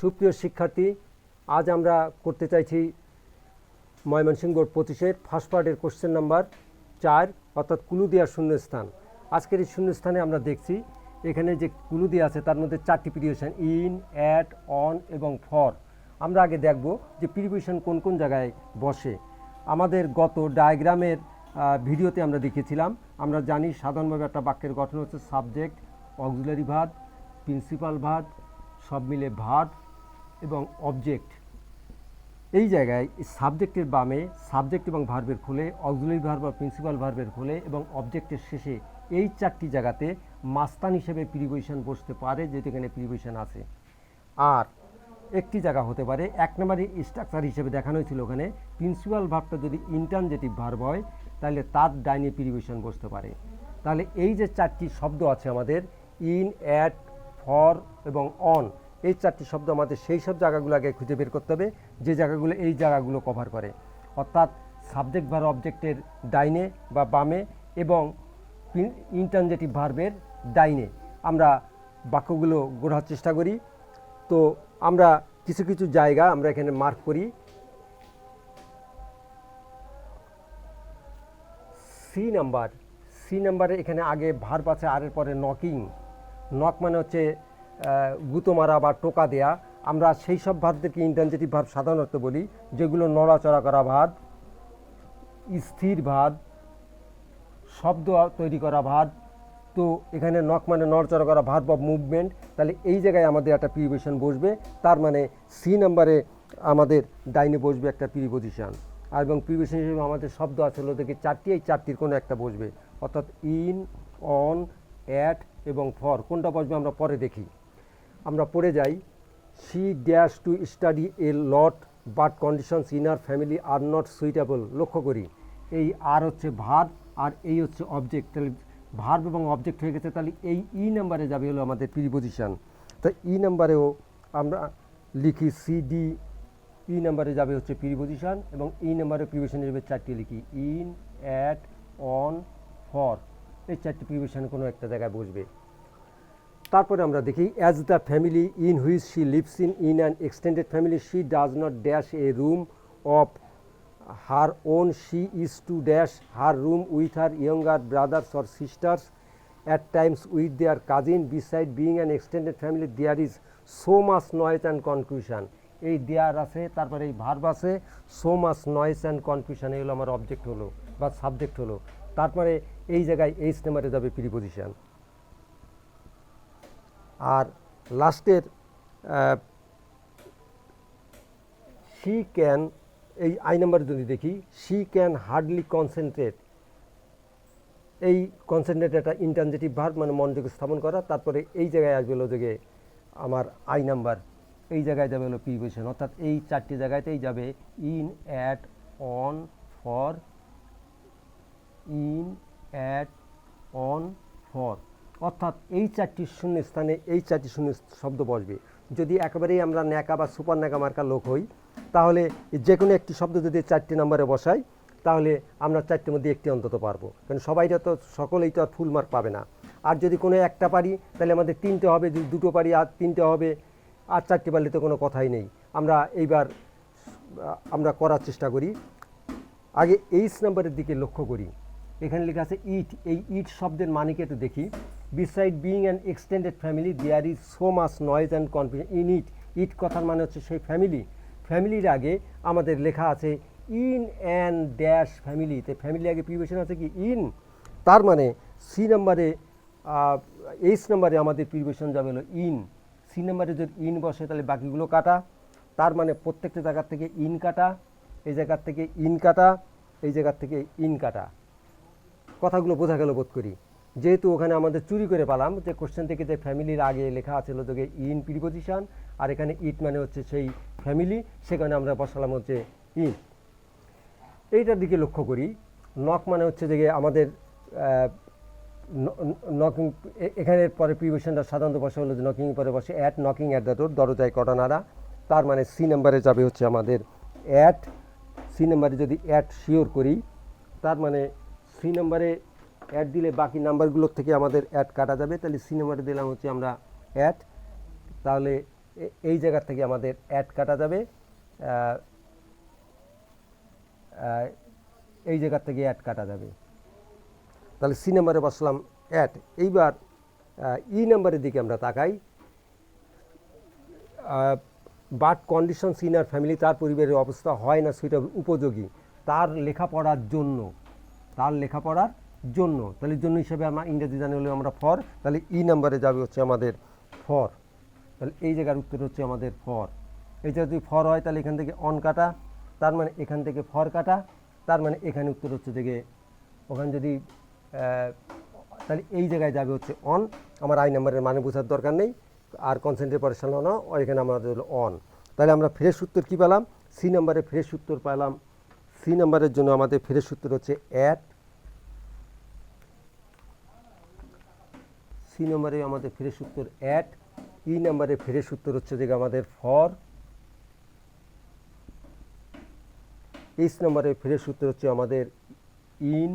সুপ্রিয় শিক্ষার্থী, আজ আমরা করতে চাইছি ময়মনসিংহ পঁচিশের ফার্স্ট পার্টের কোশ্চেন নাম্বার চার, অর্থাৎ কুলু দেওয়ার শূন্যস্থান। আজকের এই শূন্যস্থানে আমরা দেখছি, এখানে যে কুলু দেওয়া আছে, তার মধ্যে চারটি প্রিভিশন ইন অ্যাট অন এবং ফর আমরা আগে দেখব যে প্রিভিশন কোন কোন জায়গায় বসে। আমাদের গত ডায়াগ্রামের ভিডিওতে আমরা দেখেছিলাম, আমরা জানি সাধারণভাবে একটা বাক্যের গঠন হচ্ছে subject auxiliary verb principal verb সব মিলে ভার্ব এবং অবজেক্ট এই জায়গায় সাবজেক্টের বামে সাবজেক্ট এবং ভার্বের খুলে অক্সিলারি ভার্ব বা প্রিন্সিপাল ভার্বের খুলে এবং অবজেক্টের শেষে এই চারটি জায়গাতে মাস্তান হিসেবে প্রিপোজিশন বসতে পারে, যেহেতু এখানে প্রিপোজিশন আছে। আর একটি জায়গা হতে পারে, এক নম্বরে স্ট্রাকচার হিসেবে দেখানো হয়েছিল ওখানে প্রিন্সিপাল ভার্বটা যদি ইন্টারজেটিভ ভার্ব হয়, তাহলে তার ডাইনে প্রিপোজিশন বসতে পারে। তাহলে এই যে চারটি শব্দ আছে আমাদের ইন অ্যাট ফর এবং অন এই চারটি শব্দ আমাদের সেই সব জায়গাগুলো আগে খুঁজে বের করতে হবে, যে জায়গাগুলো এই জায়গাগুলো কভার করে। অর্থাৎ সাবজেক্ট ভার অবজেক্টের ডাইনে বা বামে এবং ইন্টারজেটিভ ভার্বের ডাইনে। আমরা বাক্যগুলো গড়ার চেষ্টা করি। তো আমরা কিছু কিছু জায়গা আমরা এখানে মার্ক করি। সি নাম্বার সি নাম্বারে এখানে আগে ভার্ব আছে আরের পরে নকিং নক মানে হচ্ছে গুঁতো মারা বা টোকা দেয়া, আমরা সেই সব ভার্বদেরকে ইন্টারজেটিভ ভাব সাধারণত বলি, যেগুলো নড়াচড়া করা ভার্ব স্থির ভার্ব শব্দ তৈরি করা ভার্ব তো এখানে নক মানে নড়চড়া করা ভার্ব বা মুভমেন্ট তাহলে এই জায়গায় আমাদের একটা প্রিপোজিশন বসবে, তার মানে সি নাম্বারে আমাদের ডাইনে বসবে একটা প্রিপোজিশন আর এবং প্রিপোজিশন হিসেবে আমাদের শব্দ আছে হলো থেকে চারটি, এই চারটির কোনো একটা বসবে, অর্থাৎ ইন অন অ্যাট এবং ফর কোনটা বসবে আমরা পরে দেখি। আমরা পড়ে যাই she dash to study a lot but conditions in her family are not suitable লক্ষ্য করি, এই আর হচ্ছে ভার্ব আর এই হচ্ছে অবজেক্ট তাহলে ভার্ব এবং অবজেক্ট হয়ে গেছে, তাহলে এই ই নাম্বারে যাবে হলো আমাদের প্রিপোজিশন তো ই নাম্বারেও আমরা লিখি সি ডি ই নাম্বারে যাবে হচ্ছে প্রিপোজিশন এবং ই নাম্বারে প্রিপোজিশন হিসেবে চারটি লিখি। ইন অ্যাট অন ফর এই চারটি প্রিপোজিশন কোনো একটা জায়গায় বসবে। তারপরে আমরা দেখি as the family in which she lives in in an extended family she does not dash a room of her own she is to dash her room with her younger brothers or sisters at times with their cousin beside being an extended family there is so much noise and confusion এই there আছে, তারপরে এই verb আছে so much noise and confusion এগুলো আমার object হলো বা subject হলো। তারপরে এই জায়গায় এইচ নাম্বারে যাবে প্রিপোজিশন আর লাস্টের শি ক্যান এই আই নাম্বার যদি দেখি শি ক্যান হার্ডলি কনসেন্ট্রেট এই কনসেন্ট্রেট একটা ইন্টারজেটিভ ভার্ব মানে মনোযোগ স্থাপন করা, তারপরে এই জায়গায় আসবে হলো যে আমার আই নাম্বার। এই জায়গায় যাবে হলো প্রিপোজিশন অর্থাৎ এই চারটি জায়গাতেই যাবে in at on for in at on for অর্থাৎ এই চারটি শূন্য স্থানে এই চারটি শূন্য শব্দ বসবে। যদি একেবারেই আমরা ন্যাকা বা সুপার ন্যাকা মার্কা লোক হই, তাহলে যে কোনো একটি শব্দ যদি চারটি নম্বরে বসাই, তাহলে আমরা চারটির মধ্যে একটি অন্তত পারব। কারণ সবাইটা তো সকলেই তো আর ফুল মার্ক পাবে না। আর যদি কোনো একটা পারি, তাহলে আমাদের তিনটে হবে, যদি দুটো পারি, আর তিনটে হবে, আর চারটে পারলে তো কোনো কথাই নেই। আমরা এইবার আমরা করার চেষ্টা করি। আগে এইচ নাম্বারের দিকে লক্ষ্য করি। এখানে লেখা আছে ইট এই ইট শব্দের মানেকে একটু দেখি। Beside being an extended family there is so much noise and confusion in it it কথার মানে হচ্ছে সেই ফ্যামিলি ফ্যামিলির আগে আমাদের লেখা আছে ইন অ্যান ড্যাশ ফ্যামিলিতে ফ্যামিলি আগে প্রিভেশন আছে কি? ইন তার মানে সি নাম্বারে এইচ নাম্বারে আমাদের প্রিভেশন যাবে হলো ইন সি নাম্বারে যদি ইন বসে, তাহলে বাকিগুলো কাটা। তার মানে প্রত্যেকটা জায়গার থেকে ইন কাটা, এই জায়গার থেকে ইন কাটা, এই জায়গার থেকে ইন কাটা। কথাগুলো বোঝা গেল বোধ করি। যেহেতু ওখানে আমাদের চুরি করে পালাম, যে কোশ্চেন থেকে যে ফ্যামিলির আগে লেখা আছে তোকে ইন প্রিপোজিশন আর এখানে ইট মানে হচ্ছে সেই ফ্যামিলি সেখানে আমরা বসালাম হচ্ছে ইন এইটার দিকে লক্ষ্য করি। নক মানে হচ্ছে যে আমাদের নকিং এখানের পরে প্রিভিশনটা সাধারণত বসে হলো যে নকিং পরে বসে at knocking at the door দরজায় কটা নাড়া। তার মানে সি নাম্বারে যাবে হচ্ছে আমাদের অ্যাট সি নাম্বারে যদি অ্যাট শিওর করি, তার মানে সি নাম্বারে অ্যাড দিলে বাকি নাম্বারগুলোর থেকে আমাদের অ্যাড কাটা যাবে। তাহলে সি নাম্বারে দিলাম হচ্ছে আমরা অ্যাড তাহলে এই জায়গার থেকে আমাদের অ্যাড কাটা যাবে। এই জায়গার থেকে অ্যাড কাটা যাবে। তাহলে সি নাম্বারে বসলাম অ্যাড এইবার ই নাম্বারের দিকে আমরা তাকাই। But condition in her family তার পরিবারের অবস্থা হয় না, সেটা উপযোগী। তার লেখাপড়ার জন্য, তার লেখাপড়ার জন্য। তাহলে জন্য হিসাবে আমরা ইংরেজি জানি হলে আমরা ফর তাহলে ই নাম্বারে যাবে হচ্ছে আমাদের ফর তাহলে এই জায়গার উত্তর হচ্ছে আমাদের ফর এইটা যদি ফর হয়, তাহলে এখান থেকে অন কাটা, তার মানে এখান থেকে ফর কাটা, তার মানে এখানে উত্তর হচ্ছে থেকে ওখানে যদি তাহলে এই জায়গায় যাবে হচ্ছে অন আমার আই নাম্বারের মানে বোঝার দরকার নেই, আর কনসেন্ট্রেট পরেশান না, এখানে আমাদের হলো অন তাহলে আমরা ফ্রেশ উত্তর কী পেলাম? সি নাম্বারে ফ্রেশ উত্তর পেলাম। সি নাম্বারের জন্য আমাদের ফ্রেশ উত্তর হচ্ছে অ্যাট সি নম্বরে আমাদের ফ্রেশ উত্তর অ্যাট, ই নাম্বারে ফ্রেশ উত্তর হচ্ছে যে আমাদের ফর, এইচ নম্বরে ফ্রেশ উত্তর হচ্ছে আমাদের ইন,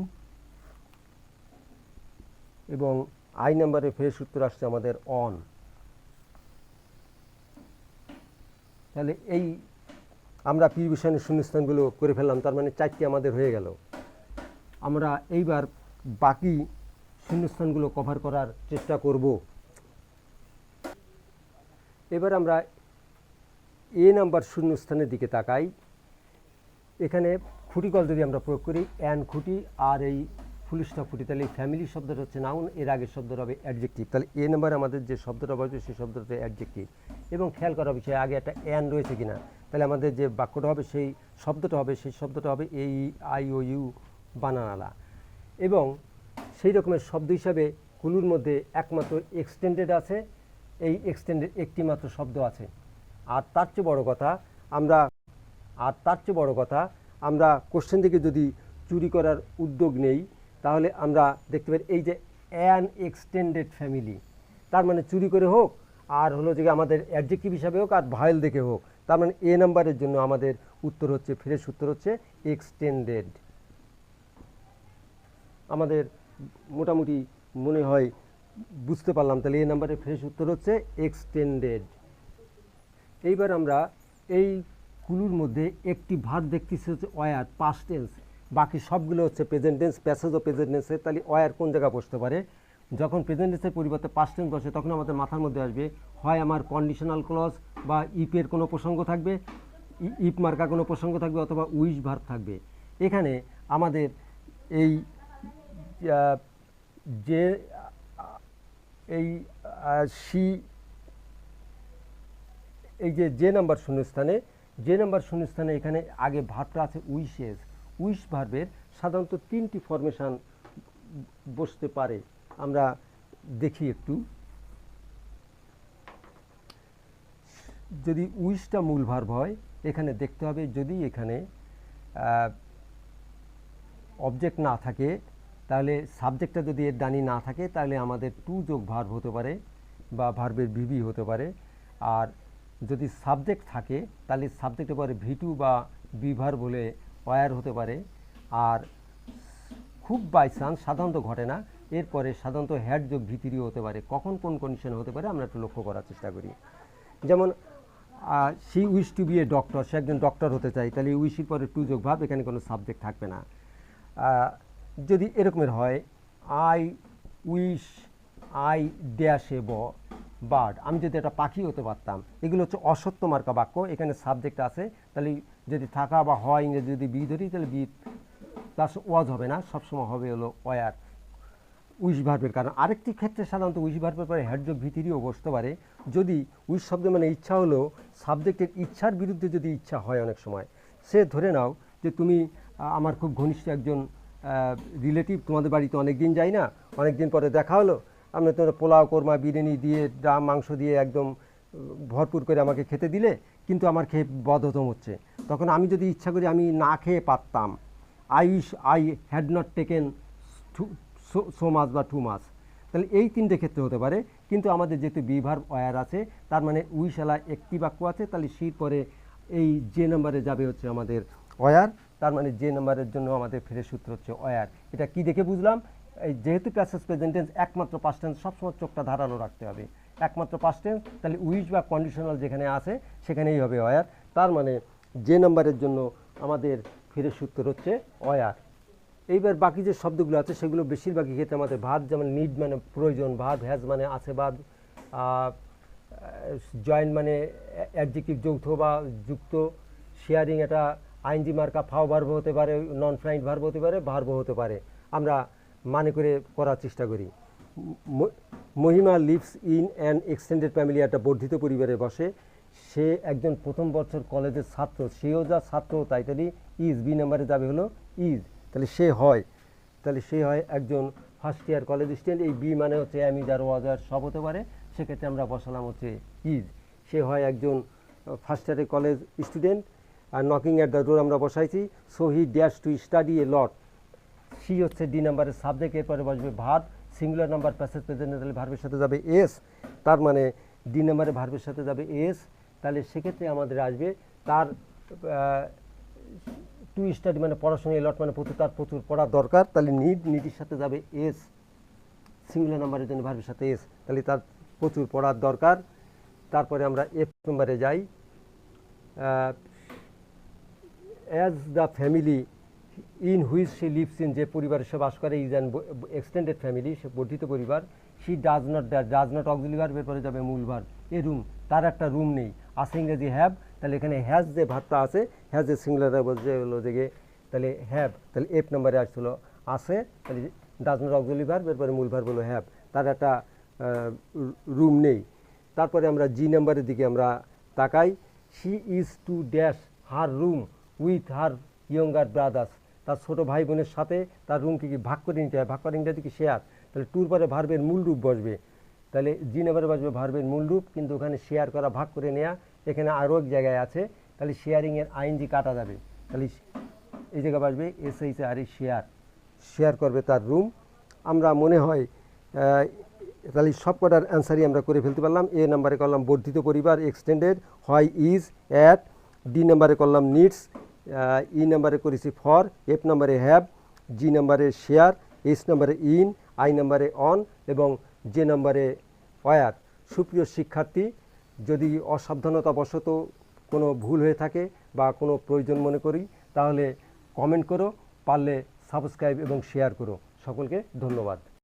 এবং আই নাম্বারে ফ্রেশ উত্তর আসছে আমাদের অন। তাহলে এই আমরা প্রিভিশনের শূন্যস্থানগুলো করে ফেললাম, তার মানে চারটি আমাদের হয়ে গেল। আমরা এইবার বাকি শূন্যস্থানগুলো কভার করার চেষ্টা করব। এবার আমরা এ নাম্বার শূন্যস্থানের দিকে তাকাই। এখানে খুঁটিকল যদি আমরা প্রয়োগ করি অ্যান খুঁটি আর এই ফুলিস্টা খুঁটি, তাহলে এই ফ্যামিলি শব্দটা হচ্ছে নাউন এর আগের শব্দটা হবে অ্যাডজেক্টিভ তাহলে এ নাম্বার আমাদের যে শব্দটা বলছে সেই শব্দটা অ্যাডজেক্টিভ এবং খেয়াল করা বিষয় আগে একটা অ্যান রয়েছে কিনা। তাহলে আমাদের যে বাক্যটা হবে, সেই শব্দটা হবে, সেই শব্দটা হবে এই আই ও ইউ বানানালা। এবং সেই রকমের শব্দ হিসাবে কুলুর মধ্যে একমাত্র এক্সটেন্ডেড আছে, এই এক্সটেন্ডেড একটি মাত্র শব্দ আছে। আর তার চেয়ে বড় কথা, আমরা, আর তার চেয়ে বড় কথা, আমরা কোশ্চেন থেকে যদি চুরি করার উদ্যোগ নেই, তাহলে আমরা দেখতে পাই এই যে অ্যান এক্সটেন্ডেড ফ্যামিলি তার মানে চুরি করে হোক, আর হলো যে আমাদের অ্যাডজেক্টিভ হিসাবে হোক, আর ভাইল দেখে হোক, তার মানে এ নাম্বারের জন্য আমাদের উত্তর হচ্ছে ফ্রেশ উত্তর হচ্ছে এক্সটেন্ডেড আমাদের মোটামুটি মনে হয় বুঝতে পারলাম। তাহলে এই নাম্বারের ফ্রেশ উত্তর হচ্ছে এক্সটেন্ডেড এইবার আমরা এই কুলুর মধ্যে একটি ভার দেখতেছি হচ্ছে ওয়ার পাস্ট টেন্স বাকি সবগুলো হচ্ছে প্রেজেন্টেন্স প্যাসেজ ও প্রেজেন্ট টেন্সে তাহলে ওয়ার কোন জায়গায় বসতে পারে? যখন প্রেজেন্টেন্সের পরিবর্তে পাস্ট টেন্স বসে, তখন আমাদের মাথার মধ্যে আসবে, হয় আমার কন্ডিশনাল ক্লজ বা ইপের কোনো প্রসঙ্গ থাকবে ইপ মার্কা কোনো প্রসঙ্গ থাকবে অথবা উইশ ভার্ব থাকবে। এখানে আমাদের এই যে এই সি, এই যে যে নাম্বার শূন্যস্থানে, যে নাম্বার শূন্যস্থানে এখানে আগে ভার্বটা আছে উইশেস উইশ ভার্বের সাধারণত তিনটি ফরমেশন বসতে পারে। আমরা দেখি একটু। যদি উইশটা মূল ভার্ব হয়, এখানে দেখতে হবে যদি এখানে অবজেক্ট না থাকে তাহলে সাবজেক্টটা যদি এর ডানি না থাকে, তাহলে আমাদের টু যোগ ভার্ব হতে পারে বা ভার্বের বিবি হতে পারে। আর যদি সাবজেক্ট থাকে, তাহলে সাবজেক্টের পরে ভিটু বা বিভার বলে ওয়ার হতে পারে। আর খুব বাই চান্স সাধারণত ঘটে না এরপরে সাধারণত হ্যাড যোগ ভিতিরিও হতে পারে। কখন কোন কন্ডিশন হতে পারে আমরা একটু লক্ষ্য করার চেষ্টা করি। যেমন she wish to be a doctor সে একজন ডক্টর হতে চাই তাহলে উইশির পরে টু যোগ ভাব এখানে কোনো সাবজেক্ট থাকবে না। যদি এরকমের হয় আই উইশ আই ড্যাশ ব বার্ড আমি যদি একটা পাখি হতে পারতাম, এগুলো হচ্ছে অসত্য মার্কা বাক্য, এখানে সাবজেক্ট আছে, তাহলে যদি থাকা বা হয় ইংরেজি যদি বি ধরি, তাহলে বি প্লাস ওয়াজ হবে না, সবসময় হবে হলো ওয়ার উইশ ভার্বের কারণ। আরেকটি ক্ষেত্রে সাধারণত উইশ ভার্বের পরে হ্যাডযোগ ভিতরিও বসতে পারে। যদি উইশ শব্দ মানে ইচ্ছা হলো সাবজেক্টের ইচ্ছার বিরুদ্ধে যদি ইচ্ছা হয় অনেক সময়, সে ধরে নাও যে তুমি আমার খুব ঘনিষ্ঠ একজন রিলেটিভ তোমাদের বাড়িতে অনেক দিন যাই না অনেক দিন পরে দেখা হলো। আমি তোমার পোলাও, কোরমা, বিরিয়ানি দিয়ে ডাম মাংস দিয়ে একদম ভরপুর করে আমাকে খেতে দিলে, কিন্তু আমার খেয়ে বদহতম হচ্ছে। তখন আমি যদি ইচ্ছা করি আমি না খেয়ে পারতাম। I I had not taken so much বা টু মাস তাহলে এই তিনটে ক্ষেত্রে হতে পারে, কিন্তু আমাদের যেহেতু বিভার ওয়ার আছে, তার মানে উইশালা একটি বাক্য আছে, তাহলে সির পরে এই যে নাম্বারে যাবে হচ্ছে আমাদের ওয়ার তার মানে যে নাম্বারের জন্য আমাদের ফ্রেশ সূত্র হচ্ছে ওয়ার এটা কি দেখে বুঝলাম? এই যেহেতু প্যাসেজ প্রেজেন্টেন্স একমাত্র পাস্ট টেন্স সবসময় চোখটা ধারালো রাখতে হবে। একমাত্র পাস্ট টেন্স তাহলে উইচ বা কন্ডিশনাল যেখানে আছে, সেখানেই হবে অয়ার। তার মানে যে নাম্বারের জন্য আমাদের ফেরের সূত্র হচ্ছে অয়ার। এইবার বাকি যে শব্দগুলো আছে, সেগুলো বেশিরভাগই ক্ষেত্রে আমাদের ভাত যেমন নিড মানে প্রয়োজন ভাত হ্যাজ মানে আছে ভাত জয়েন্ট মানে অ্যাডজেক্টিভ যৌথ বা যুক্ত শেয়ারিং এটা আইনজি মার্কা ফাও ভার্ব হতে পারে নন ফ্লাইন্ট ভার্ব হতে পারে, ভার্ব হতে পারে। আমরা মানে করে করার চেষ্টা করি। Mahima lives in an extended family, একটা বর্ধিত পরিবারে বসে। সে একজন প্রথম বছর কলেজের ছাত্র, সেও যা ছাত্র তাই তাহলে ইজ, বি নাম্বারে যাবে হলো ইজ। তাহলে সে হয়। তাহলে সে হয় একজন ফার্স্ট ইয়ার কলেজ স্টুডেন্ট, এই বি মানে হচ্ছে আমি যার ওয়াজার সব হতে পারে। সেক্ষেত্রে আমরা বসালাম হচ্ছে ইজ। সে হয় একজন ফার্স্ট ইয়ারের কলেজ স্টুডেন্ট আর নকিং অ্যাট দ্য ডোর আমরা বসাইছি। So he dash to study a lot C হচ্ছে ডি নাম্বারের সাবজেক্ট এরপরে বসবে verb singular number passage present তাহলে ভার্বের সাথে যাবে এস তার মানে ডি নাম্বারে ভার্বের সাথে যাবে এস তাহলে সেক্ষেত্রে আমাদের আসবে তার টু স্টাডি মানে পড়াশোনা এলট মানে প্রচুর, তার প্রচুর পড়ার দরকার। তাহলে নিড নিডির সাথে যাবে এস সিঙ্গুলার নাম্বারের জন্য ভার্বের সাথে এস তাহলে তার প্রচুর পড়ার দরকার। তারপরে আমরা এফ নাম্বারে যাই। As the family in which she lives in যে পরিবারে সে বাস করে ইজ অ্যান এক্সটেন্ডেড ফ্যামিলি সে বর্ধিত পরিবার she does not does not auxiliary verb এরপরে যাবে মূল ভার্ব এ রুম তার একটা রুম নেই। আছে ইংরেজি হ্যাভ তাহলে এখানে হ্যাজ যে ভাতটা আছে হ্যাজ এ সিঙ্গুলার বলছে হলো যে তাহলে হ্যাভ তাহলে এফ নাম্বারে আসছিল। আছে, তাহলে ডাজ নট অক্সিলি ভার্ব এরপরে মূল ভার্ব হলো হ্যাভ তার একটা রুম নেই। তারপরে আমরা জি নাম্বারের দিকে আমরা তাকাই। She is to dash her room with her younger brothers তার ছোটো ভাই বোনের সাথে তার রুমকে কি ভাগ করে নিতে হয়? ভাগ করে ইংরেজি কি শেয়ার তাহলে টুর পরে ভার্বের মূল রূপ বসবে। তাহলে জি নাম্বারে বসবে ভার্বের মূল রূপ, কিন্তু ওখানে শেয়ার করা, ভাগ করে নেওয়া এখানে আরও এক জায়গায় আছে। তাহলে শেয়ারিংয়ের আইন আইনজি কাটা যাবে, তাহলে এই জায়গায় বসবে S H R share share করবে তার রুম আমরা মনে হয় তাহলে সব কটার অ্যান্সারই আমরা করে ফেলতে পারলাম। এ নাম্বারে করলাম বর্ধিত পরিবার এক্সটেন্ডেড হয় ইজ অ্যাট ডি নাম্বারে করলাম নিডস ই নাম্বারে করেছি ফর এফ নাম্বারে হ্যাভ জি নাম্বারে শেয়ার এস নাম্বারে ইন আই নাম্বারে অন এবং জে নাম্বারে ওয়ার সুপ্রিয় শিক্ষার্থী, যদি অসাবধানতাবশত কোনো ভুল হয়ে থাকে বা কোনো প্রয়োজন মনে করি, তাহলে কমেন্ট করো, পারলে সাবস্ক্রাইব এবং শেয়ার করো। সকলকে ধন্যবাদ।